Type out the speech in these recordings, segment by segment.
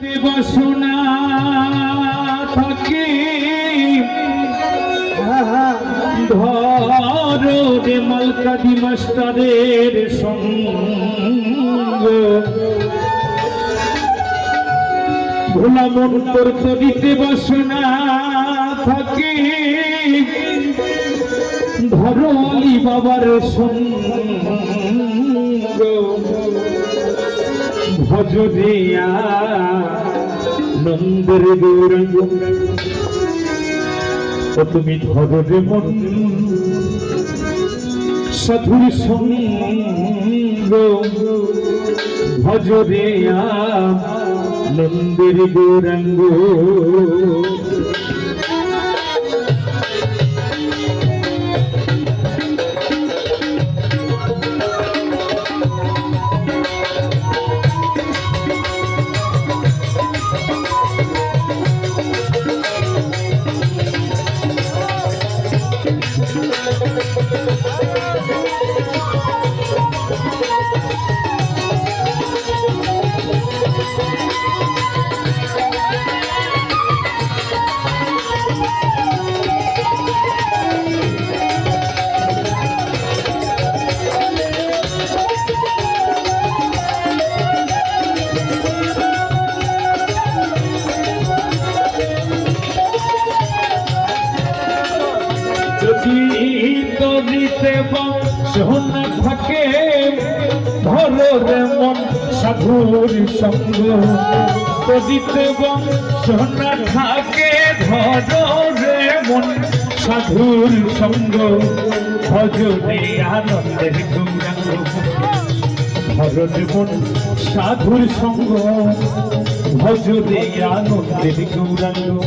বাসনা থাকে। ধরো রে মালকাদি মাস্টারের সঙ্গ। ভোলা মন তোর করিতে বাসনা থাকে। ধরো আলী বাবার সঙ্গ। ভজরিয়া নন্দের গৌরঙ্গ। তুমি ধরো মন সাধুর সঙ্গ ভজরিয়া নন্দের গৌরঙ্গ। যদি তরিতে সোনা থাকে, ধরো রে মন সাধুর সঙ্গ। তরিতে সোনা থাকে, ধরো রে মন সাধুর সঙ্গ। ভজনে আনন্দের গৌরাঙ্গ। ভজন মন সাধুর সঙ্গ। ভজনে আনন্দের গৌরাঙ্গ।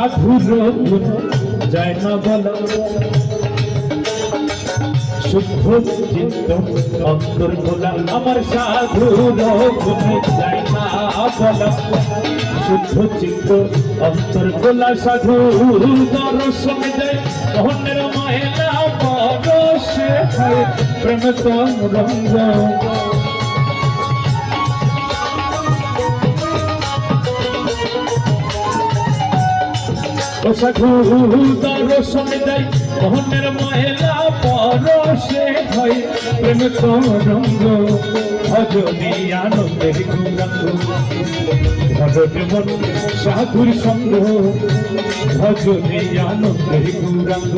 সাধুর যায় না বলা শুদ্ধ চিত্ত অন্তর খোলা আমার সাধুর যায় না বলা। শুদ্ধ চিত্ত অন্তর খোলা সাধু দর্শন যায়। মনের মহিলা পরশে প্রেম রঙ্গ সাধু দর্শন দেয় মোহনের মহিলা পরশে হয় প্রেম রঙ্গ ভজনী আনন্দের গৌরঙ্গ ভজন মন সাধুর সঙ্গ ভজনী আনন্দের গৌরঙ্গ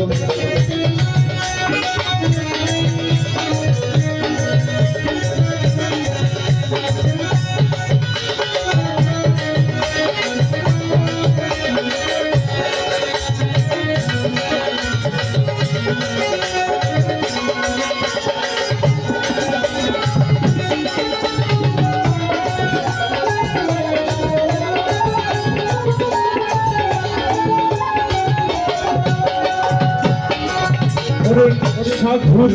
ওরে সাধুর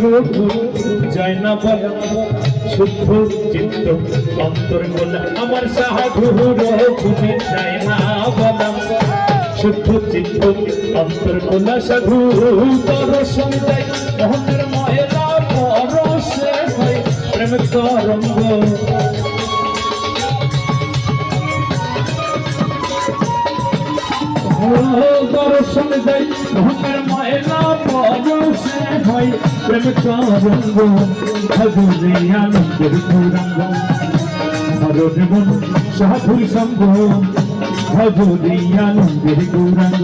যায় না বলা। শুদ্ধ চিত্ত অন্তর বলা আমার সাধুর গুণে যায় না বলা। শুদ্ধ চিত্ত অন্তর বলা সাধু দর্শন দেয় মোহনের ময়লা পরশে প্রেম তরঙ্গ। দর্শন দেয় পরশে হয় প্রেম তরঙ্গ ভজরে আনন্দের গৌরঙ্গ ভরণে মন সাধুর সঙ্গ ভজরে আনন্দের গৌরঙ্গ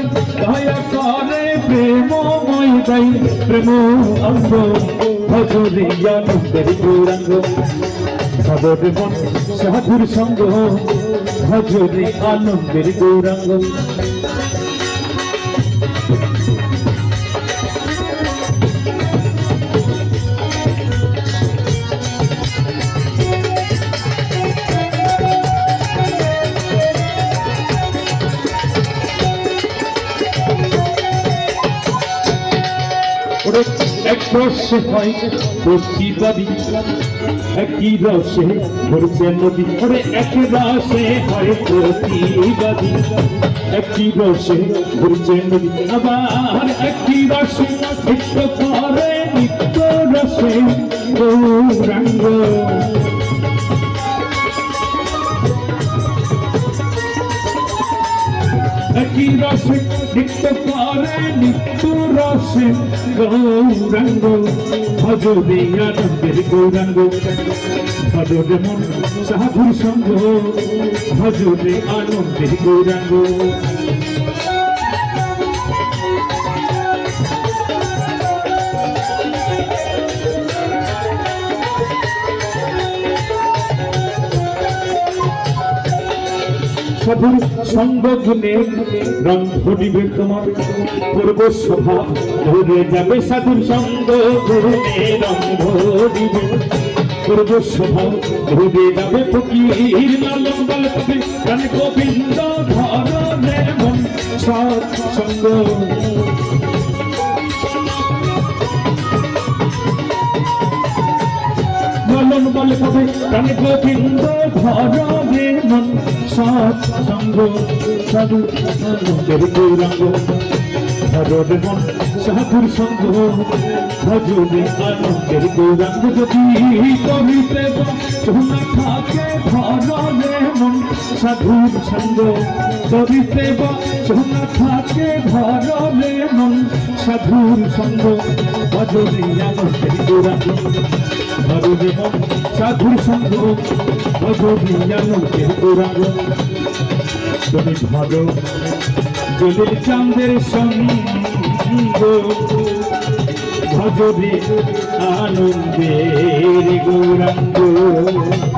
দয়া করে প্রেমময় দেয় প্রেম অঙ্গ ভজরে আনন্দের গৌরাঙ্গ। সদর মন, সাধুর সঙ্গ ভজরে আনন্দের গৌরাঙ্গ। এক রসে হয় প্রতিবাদী একই রসে ভরছে নদী ওরে এক রসে হয় প্রতিবাদী একই রসে ভরছে নদী আবার একই রসে নিত্য করে নিত্য রসে গৌরাঙ্গ একই রসে নিত্য করে নিত্য রসে গৌরাঙ্গ ভজরে আনন্দের গৌরাঙ্গ। ভজরে মন সাধুর সঙ্গ ভজরে আনন্দের গৌরাঙ্গ। সাধুর সঙ্গ রং ধরিবে তোমার পূর্ব স্বভাব ধরে যাবে সাধুর সঙ্গ গুণে রং ধরিবে পূর্ব স্বভাব ধরে যাবে ফকির লালন কবি গান গোবিন্দ ধরনে মন। সৎ কবে গান গোবিন্দ ধরবে মন। সৎ সঙ্গ, সাধু আনন্দের গৌরাঙ্গ। ধরবে মন, সাধুর সঙ্গ ভজবে আনন্দের গৌরাঙ্গ। যদি কবিতে সোনা থাকে ধরবে মন সাধুর সঙ্গ। কবিতে সোনা থাকে ধরনে মন, সাধুর সঙ্গ। ভজরে ভজরে মন, সাধুর সঙ্গ। ভজরে গৌরাঙ্গ তুমি ধরো জলের চাঁদের সঙ্গ। ভজরে আনন্দের গৌরাঙ্গ।